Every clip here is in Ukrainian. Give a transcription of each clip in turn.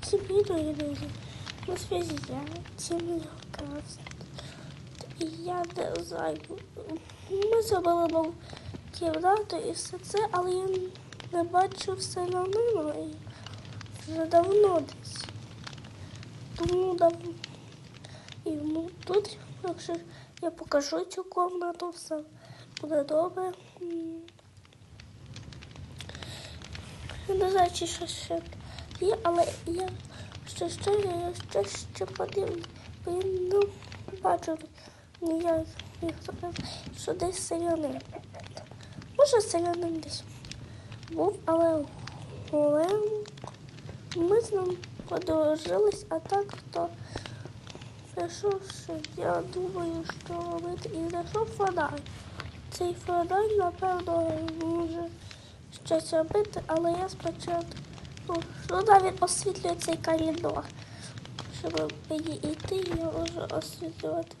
Тебе люди. На связи я, Тимур. І я не знаю. Ми зробили кімнату і все це, але я не бачу селянина і вже давно десь. Тому дав... і ну, тут, якщо я покажу цю кімнату, все буде добре. Не знаю, чи щось ще є, але я ще ще, я ще, ще подивлюсь, бо я не бачу ніяк, як сказати, що десь селянин. Може, селянин десь був, але. Ми з ним подружились, а так то прийшовши, я думаю, що робити. І знайшов фонарь. Цей фонарь, напевно, може щось робити, але я спочатку ну, навіть освітлює цей коридор. Щоб мені йти, я можу освітлювати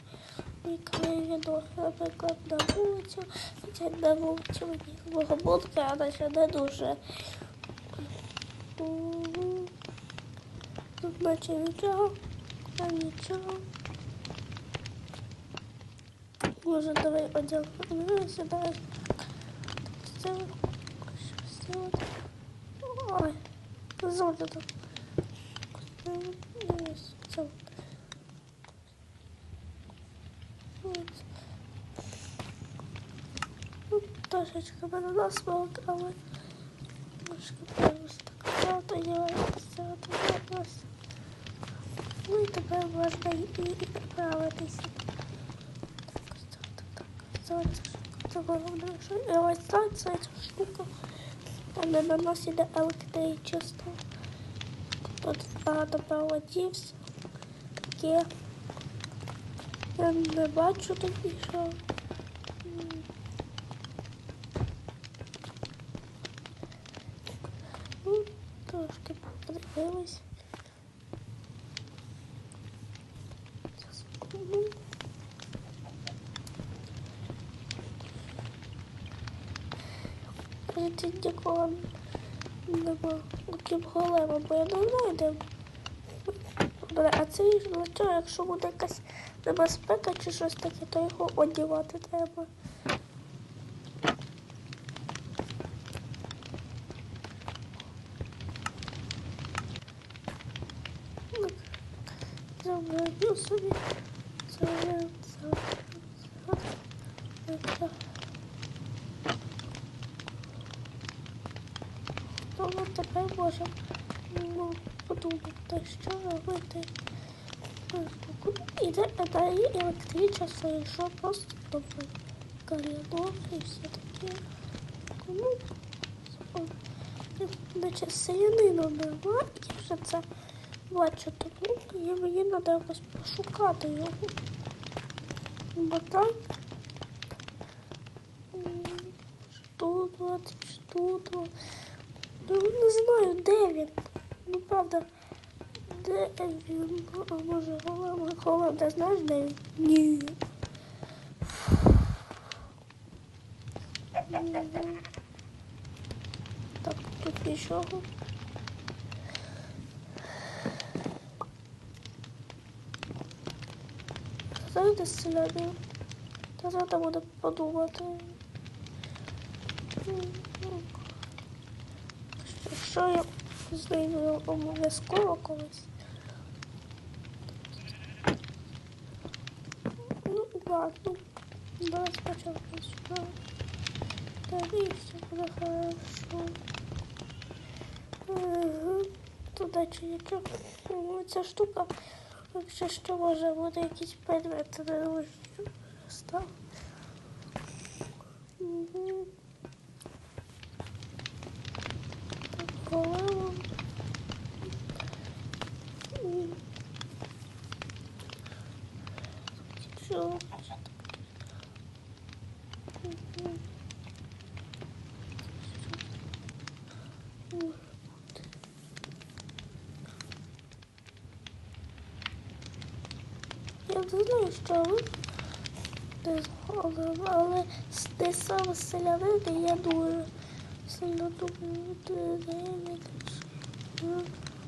мій коридор, наприклад, на вулицю, хоча на вулицю мого бункера, наче не дуже. Тут наче нічого, а нічого. Може, давай одягнемося, давай. Це щось. Ой, золото. Ось це. Ось. Ну, Трошечки мене насмок, але трошки просто так. Золото є, золото є, ось. Ну і тепер можна і відправитися. Так, так, так. Золото, це головне, що і ось так, це штука. На нас іде електричество. Тут багато проводів. Таке. Я не бачу тут що. Ну, трошки подивилась. Зараз, ну, Тут нікого нема. Окрім голема, бо я не знаю, де. Добре, а це ж для чого, якщо буде якась небезпека чи щось таке, то його одягати треба. Заберу собі. Це, це, це, Ну, тепер можемо ну, подумати, що робити. Іде дає електричество, якщо просто добре коридор і все таке. Ну, наче селянину нема, я вже це бачу, тому і мені треба якось пошукати його. Бо так. Тут, тут, от. Ну, не знаю, де він. Ну, правда, де він? Ну, А може, голова, голова, ти знаєш, де він? Ні. М, Так, тут нічого. Знаєте, селяни? Та треба буде подумати. М, ну, Що я знайду обов'язково колись. Ну, ладно. Давай спочатку сюди. Так, і все буде хорошо. Ага. Туди чи яке. Ну, Ця штука, якщо що може бути якийсь предмет, не думаю, став. Мгм. Що? Мгм. М. Я не знаю, що ви не згодом, але